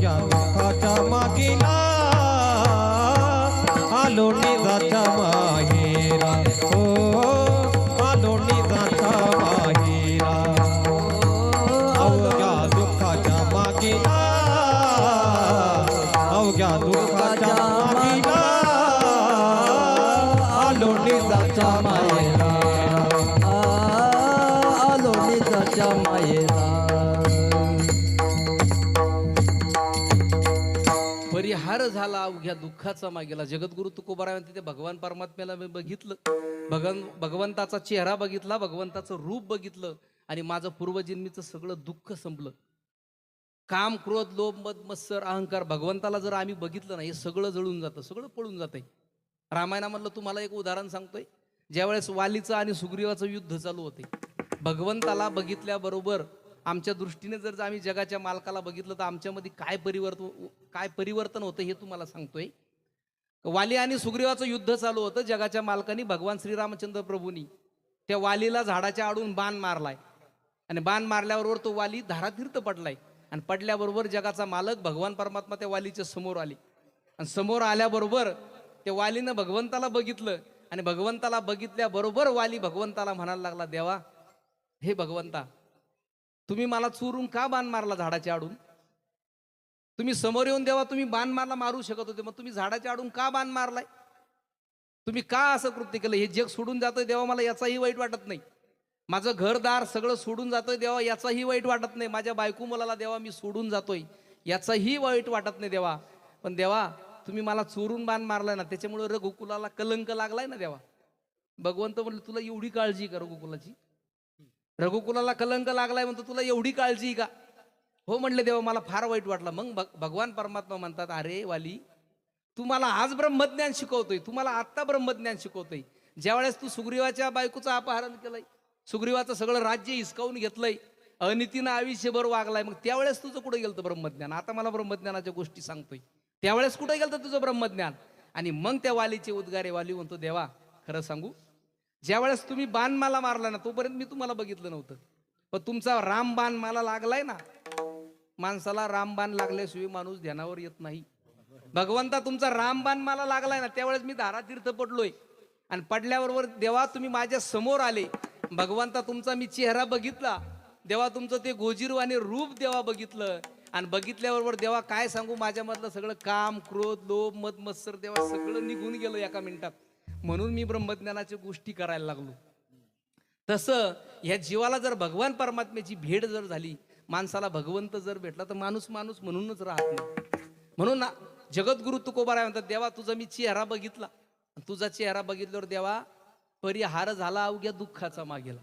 तुझ्या विठाच्या मागीला. आलो निजाच्या माहेरा. हो आलो निजाच्या माहेरा. अवघ्या दुःखाच्या मागीला. अवघ्या दुःखाच्या मागीला. आलो निजाच्या माहेरा. आलो निजाच्या माहेरा. परिहार झाला अवघ्या दुःखाचा मागेला जगद्गुरु तुकोबारा म्हणते भगवान परमात्म्याला मी बघितलं. भगवान भगवंताचा चेहरा बघितला भगवंताचं रूप बघितलं आणि माझं पूर्वजन्मीचं सगळं दुःख संपलं. काम क्रोध लोभ मद मत्सर अहंकार भगवंताला जर आम्ही बघितलं ना हे सगळं जळून जातं सगळं पळून जातंय. रामायणामधलं तुम्हाला एक उदाहरण सांगतोय. ज्यावेळेस वालीचं आणि सुग्रीवाचं युद्ध चालू होते भगवंताला बघितल्याबरोबर आमच्या दृष्टीने जर आम्ही जगाच्या मालकाला बघितलं तर आमच्यामध्ये काय परिवर्तन काय परिवर्तन होतं हे तुम्हाला सांगतोय. वाली आणि सुग्रीवाचं युद्ध चालू होतं. जगाच्या मालकानी भगवान श्रीरामचंद्र प्रभूंनी त्या वालीला झाडाच्या आडून बाण मारलाय. आणि बाण मारल्याबरोबर तो वाली धारातीर्थ पडलाय. आणि पडल्याबरोबर जगाचा मालक भगवान परमात्मा त्या वालीच्या समोर आले. आणि समोर आल्याबरोबर त्या वालीनं भगवंताला बघितलं. आणि भगवंताला बघितल्याबरोबर वाली भगवंताला म्हणायला लागला देवा हे भगवंता तुम्ही मला चोरून का बाण मारला झाडाच्या आडून? तुम्ही समोर येऊन देवा तुम्ही बाण मारला मारू शकत होते मग तुम्ही झाडाच्या आडून का बाण मारलाय? तुम्ही का असं कृत्य केलं? हे जग सोडून जातोय देवा मला याचाही वाईट वाटत नाही. माझं घरदार सगळं सोडून जातोय देवा याचाही वाईट वाटत नाही. माझ्या बायको मुलाला देवा मी सोडून जातोय. याचाही वाईट वाटत नाही देवा. पण देवा तुम्ही मला चोरून बाण मारलाय ना त्याच्यामुळे रघुकुलाला कलंक लागलाय ना देवा. भगवंत म्हणलं तुला एवढी काळजी आहे का रघुकुलाची. रघुकुलाला कलंक लागलाय म्हणतो तुला एवढी काळजी आहे का? हो म्हणले देवा मला फार वाईट वाटलं. मग भग- भगवान परमात्मा म्हणतात अरे वाली तू मला आज ब्रह्मज्ञान शिकवतोय तू मला आत्ता ब्रह्मज्ञान शिकवतोय. ज्यावेळेस तू सुग्रीवाच्या बायकोचं अपहरण केलंय सुग्रीवाचं सगळं राज्य हिसकावून घेतलंय अनितीनं आयुष्यभर वागलाय मग त्यावेळेस तुझं कुठे गेलं ब्रह्मज्ञान? आता मला ब्रह्मज्ञानाच्या गोष्टी सांगतोय. त्यावेळेस कुठे गेलं तुझं ब्रह्मज्ञान? आणि मग त्या वालीचे उद्गारे वाली म्हणतो देवा खरं सांगू ज्यावेळेस तुम्ही बाण मला मारला ना तोपर्यंत मी तुम्हाला बघितलं नव्हतं. पण तुमचा राम बाण मला लागलाय ना माणसाला रामबाण लागल्याशिवाय माणूस ध्यानावर येत नाही. भगवंता तुमचा रामबाण मला लागलाय ना त्यावेळेस मी धारातीर्थ पडलोय. आणि पडल्याबरोबर देवा तुम्ही माझ्यासमोर आले. भगवंता तुमचा मी चेहरा बघितला. देवा तुमचं ते गोजीरवाने रूप देवा बघितलं. आणि बघितल्याबरोबर देवा काय सांगू माझ्यामधलं सगळं काम क्रोध लोभ मत मत्सर देवा सगळं निघून गेलं एका मिनिटात. म्हणून मी ब्रह्मज्ञानाच्या गोष्टी करायला लागलो. तसं ह्या जीवाला जर भगवान परमात्म्याची भेट जर झाली माणसाला भगवंत जर भेटला तर माणूस माणूस म्हणूनच राहत नाही. म्हणून ना जगद्गुरु तुकोबाराय म्हणतात देवा तुझा मी चेहरा बघितला. तुझा चेहरा बघितल्यावर देवा परिहार झाला अवघ्या दुःखाचा मागेला.